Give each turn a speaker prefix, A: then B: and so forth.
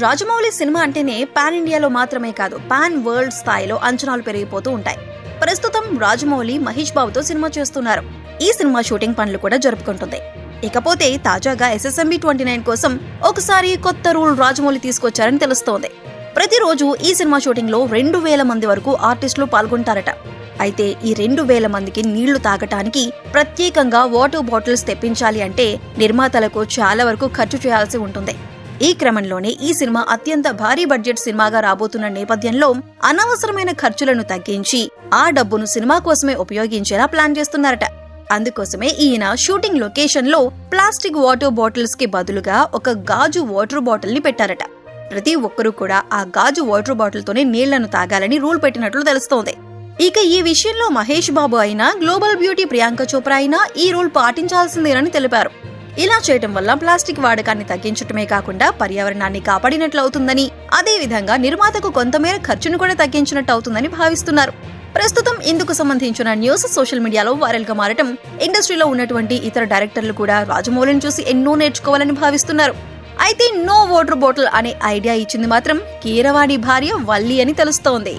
A: Rajamouli cinema అంటేనే pan ఇండియాలో మాత్రమే కాదు పాన్ వరల్డ్ స్థాయిలో అంచనాలు పెరిగిపోతూ ఉంటాయి. ప్రస్తుతం రాజమౌళి మహేష్ బాబుతో సినిమా చేస్తున్నారు. ఈ సినిమా షూటింగ్ పనులు కూడా జరుపుకుంటుంది. ఇకపోతే తాజాగా ఎస్ఎస్ఎంబి ట్వంటీ నైన్ కోసం ఒకసారి కొత్త రూల్ రాజమౌళి తీసుకొచ్చారని తెలుస్తోంది. ప్రతిరోజు ఈ సినిమా షూటింగ్లో రెండు వేల మంది వరకు ఆర్టిస్టులు పాల్గొంటారట. అయితే ఈ రెండు వేల మందికి నీళ్ళు తాగటానికి ప్రత్యేకంగా వాటర్ బాటిల్స్ తెప్పించాలి అంటే నిర్మాతలకు చాలా వరకు ఖర్చు చేయాల్సి ఉంటుంది. ఈ క్రమంలోనే ఈ సినిమా అత్యంత భారీ బడ్జెట్ సినిమాగా రాబోతున్న నేపథ్యంలో అనవసరమైన ఖర్చులను తగ్గించి ఆ డబ్బును సినిమా కోసమే ఉపయోగించేలా ప్లాన్ చేస్తున్నారట. అందుకోసమే ఈయన షూటింగ్ లొకేషన్లో ప్లాస్టిక్ వాటర్ బాటిల్స్కి బదులుగా ఒక గాజు వాటర్ బాటిల్ని పెట్టారట. ప్రతి ఒక్కరూ కూడా ఆ గాజు వాటర్ బాటిల్ తోనే నీళ్ళను తాగాలని రూల్ పెట్టినట్లు తెలుస్తోంది. ఇక ఈ విషయంలో మహేష్ బాబు అయినా గ్లోబల్ బ్యూటీ ప్రియాంక చోప్రా అయినా ఈ రూల్ పాటించాల్సిందేనని తెలిపారు. ఇలా చేయటం వల్ల ప్లాస్టిక్ వాడకాన్ని తగ్గించటమే కాకుండా పర్యావరణాన్ని కాపాడినట్లు అవుతుందని అదే విధంగా నిర్మాతకు కొంతమేర ఖర్చును కూడా తగ్గించినట్టు అవుతుందని భావిస్తున్నారు. ప్రస్తుతం ఇందుకు సంబంధించిన న్యూస్ సోషల్ మీడియాలో వైరల్గా మారటం ఇండస్ట్రీలో ఉన్నటువంటి ఇతర డైరెక్టర్లు కూడా రాజమౌళిని చూసి ఎన్నో నేర్చుకోవాలని భావిస్తున్నారు. అయితే నో వాటర్ బాటిల్ అనే ఐడియా ఇచ్చింది మాత్రం కీరవాణి భార్య వల్లి అని తెలుస్తోంది.